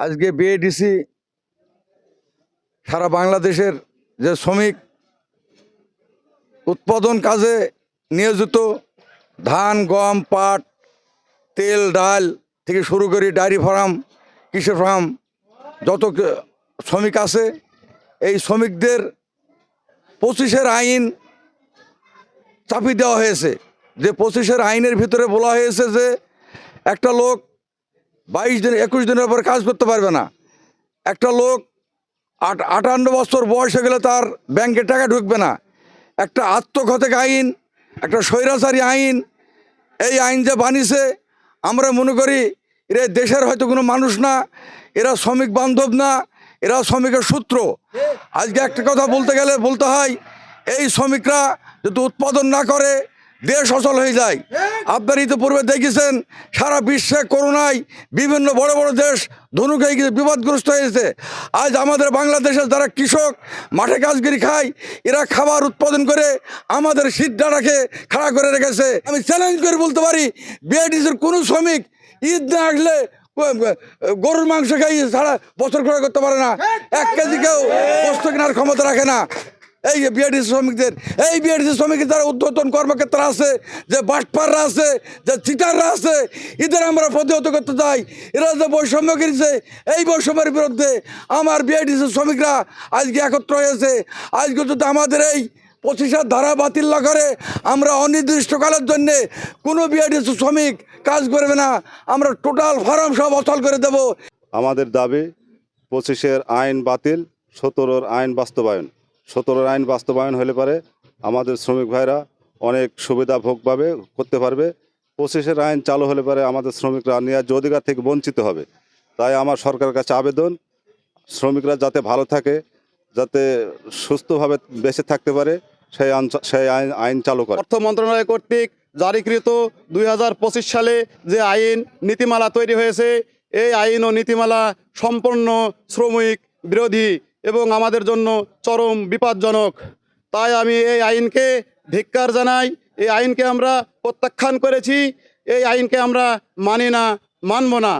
আজকে বিএডিসি সারা বাংলাদেশের যে শ্রমিক উৎপাদন কাজে নিয়োজিত, ধান, গম, পাট, তেল, ডাল থেকে শুরু করি ডায়েরি ফার্ম কৃষি ফার্ম যত শ্রমিক আছে, এই শ্রমিকদের পঁচিশের আইন চাপি দেওয়া হয়েছে। যে পঁচিশের আইনের ভিতরে বলা হয়েছে যে একটা লোক বাইশ দিন, একুশ দিনের পর কাজ করতে পারবে না। একটা লোক আট আটান্ন বছর বয়স হয়ে গেলে তার ব্যাংকে টাকা ঢুকবে না। একটা আত্মঘাতক আইন, একটা স্বৈরাচারী আইন, এই আইন যে বানিয়েছে, আমরা মনে করি এরা দেশের হয়তো কোনো মানুষ না, এরা শ্রমিক বান্ধব না, এরা শ্রমিকের সূত্র আজকে একটা কথা বলতে গেলে বলতে হয়, এই শ্রমিকরা যদি উৎপাদন না করে, দেশ অচল হয়ে যায়। আপনার ইতিপূর্বে দেখেছেন, সারা বিশ্বে করোনায় বিভিন্ন বড় বড় দেশ ধনুক হয়ে গেছে বিপদগ্রস্ত হয়েছে। আজ আমাদের বাংলাদেশের যারা কৃষক, মাঠে কাজগিরি খায়, এরা খাবার উৎপাদন করে আমাদের সিদ্ধাটাকে খাড়া করে রেখেছে। আমি চ্যালেঞ্জ করে বলতে পারি বিআইডিসির কোনো শ্রমিক ঈদ না আসলে গরুর মাংস খাই সারা বছর করে করতে পারে না। এক কেজি কেউ পোস্ত কেনার ক্ষমতা রাখে না। এই যে বিআরটিসি শ্রমিকদের এই বিআরটিসি শ্রমিকদের যারা উদ্বোধন কর্মক্ষেত্র আছে যে বাটপাররা আছে যে চিটাররা আছে এদের আমরা প্রতিহত করতে চাই। এরা যে বৈষম্য করেছে এই বৈষম্যের বিরুদ্ধে আমার বিআইটিসি শ্রমিকরা আজকে একত্র হয়েছে। আজকে যদি আমাদের এই পঁচিশের ধারা বাতিল না করে আমরা অনির্দিষ্টকালের জন্যে কোনো বিআইটিসি শ্রমিক কাজ করবে না। আমরা টোটাল ফার্ম সব অচল করে দেবো। আমাদের দাবি, পঁচিশের আইন বাতিল, সতেরোর আইন বাস্তবায়ন। সতেরোর আইন বাস্তবায়ন হলে পারে আমাদের শ্রমিক ভাইরা অনেক সুবিধা ভোগ পাবে করতে পারবে। পঁচিশের আইন চালু হলে পারে আমাদের শ্রমিকরা ন্যায্য অধিকার থেকে বঞ্চিত হবে। তাই আমার সরকারের কাছে আবেদন, শ্রমিকরা যাতে ভালো থাকে, যাতে সুস্থভাবে বেঁচে থাকতে পারে সেই আইন সেই আইন আইন চালু করে। অর্থ মন্ত্রণালয় কর্তৃক জারিকৃত দুই হাজার পঁচিশ সালে যে আইন নীতিমালা তৈরি হয়েছে, এই আইন ও নীতিমালা সম্পূর্ণ শ্রমিক, বিরোধী এবং আমাদের জন্য চরম বিপজ্জনক। তাই আমি এই আইনকে ধিক্কার জানাই। এই আইনকে আমরা প্রত্যাখ্যান করেছি। এই আইনকে আমরা মানি না, মানব না।